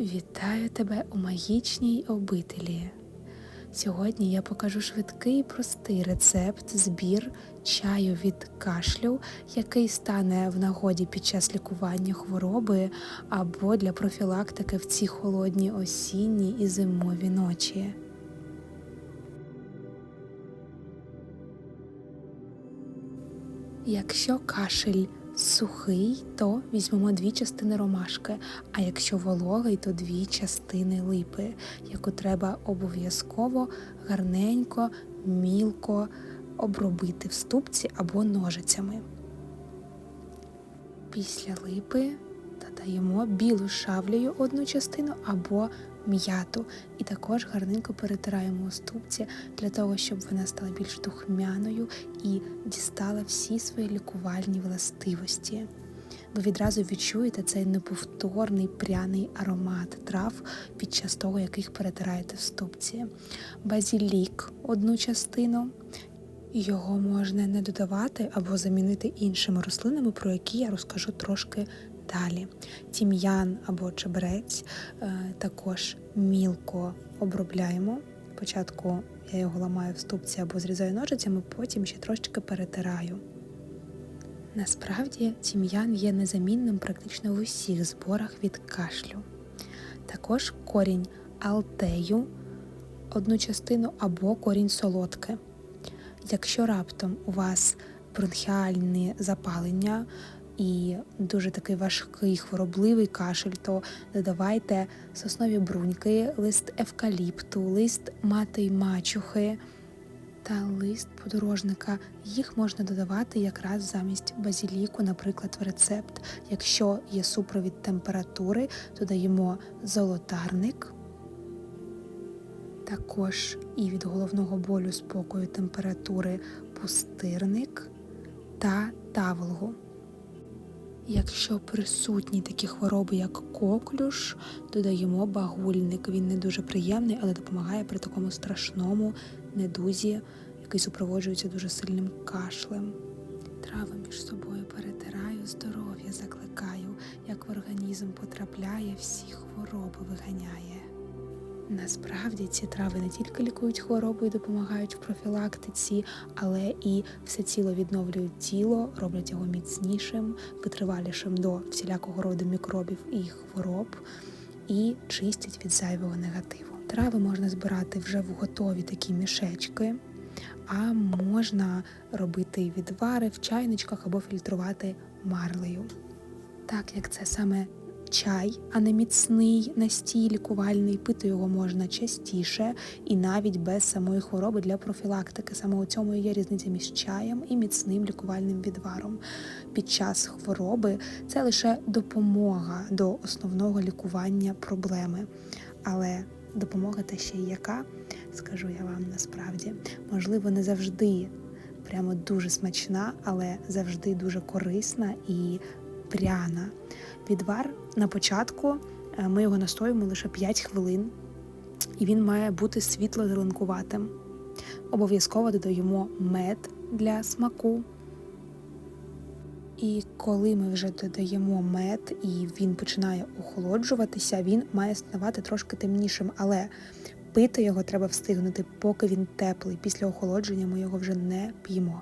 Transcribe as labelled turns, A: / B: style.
A: Вітаю тебе у магічній обителі. Сьогодні я покажу швидкий і простий рецепт збір чаю від кашлю, який стане в нагоді під час лікування хвороби або для профілактики в ці холодні осінні і зимові ночі. Якщо кашель сухий, то візьмемо дві частини ромашки, а якщо вологий, то дві частини липи, яку треба обов'язково гарненько, мілко обробити в ступці або ножицями. Після липи додаємо білу шавлею одну частину або м'яту, і також гарненько перетираємо у ступці для того, щоб вона стала більш духмяною і дістала всі свої лікувальні властивості. Ви відразу відчуєте цей неповторний пряний аромат трав під час того, як їх перетираєте в ступці. Базілік одну частину. Його можна не додавати або замінити іншими рослинами, про які я розкажу трошки далі. Тім'ян або чебрець е, також мілко обробляємо. Спочатку я його ламаю в ступці або зрізаю ножицями, потім ще трошечки перетираю. Насправді тім'ян є незамінним практично в усіх зборах від кашлю. Також корінь алтею, одну частину або корінь солодки. Якщо раптом у вас бронхіальне запалення і дуже такий важкий хворобливий кашель, то додавайте соснові бруньки, лист евкаліпту, лист мати й мачухи та лист подорожника. Їх можна додавати якраз замість базіліку, наприклад, в рецепт. Якщо є супровід температури, додаємо золотарник. Також і від головного болю спокою температури пустирник та таволгу. Якщо присутні такі хвороби, як коклюш, додаємо багульник. Він не дуже приємний, але допомагає при такому страшному недузі, який супроводжується дуже сильним кашлем. Трави між собою перетираю, здоров'я закликаю, як в організм потрапляє, всі хвороби виганяє. Насправді ці трави не тільки лікують хвороби і допомагають в профілактиці, але і все тіло відновлюють тіло, роблять його міцнішим, витривалішим до всілякого роду мікробів і хвороб, і чистять від зайвого негативу. Трави можна збирати вже в готові такі мішечки, а можна робити відвари в чайничках або фільтрувати марлею. Так як це саме чай, а не міцний настій лікувальний. Пити його можна частіше і навіть без самої хвороби для профілактики. Саме у цьому є різниця між чаєм і міцним лікувальним відваром. Під час хвороби це лише допомога до основного лікування проблеми. Але допомога та ще й яка, скажу я вам насправді, можливо, не завжди. Прямо дуже смачна, але завжди дуже корисна і пряна. Відвар на початку е, ми його настоюємо лише 5 хвилин, і він має бути світло-зеленкуватим. Обов'язково додаємо мед для смаку. І коли ми вже додаємо мед і він починає охолоджуватися, він має ставати трошки темнішим, але пити його треба встигнути, поки він теплий. Після охолодження ми його вже не п'ємо.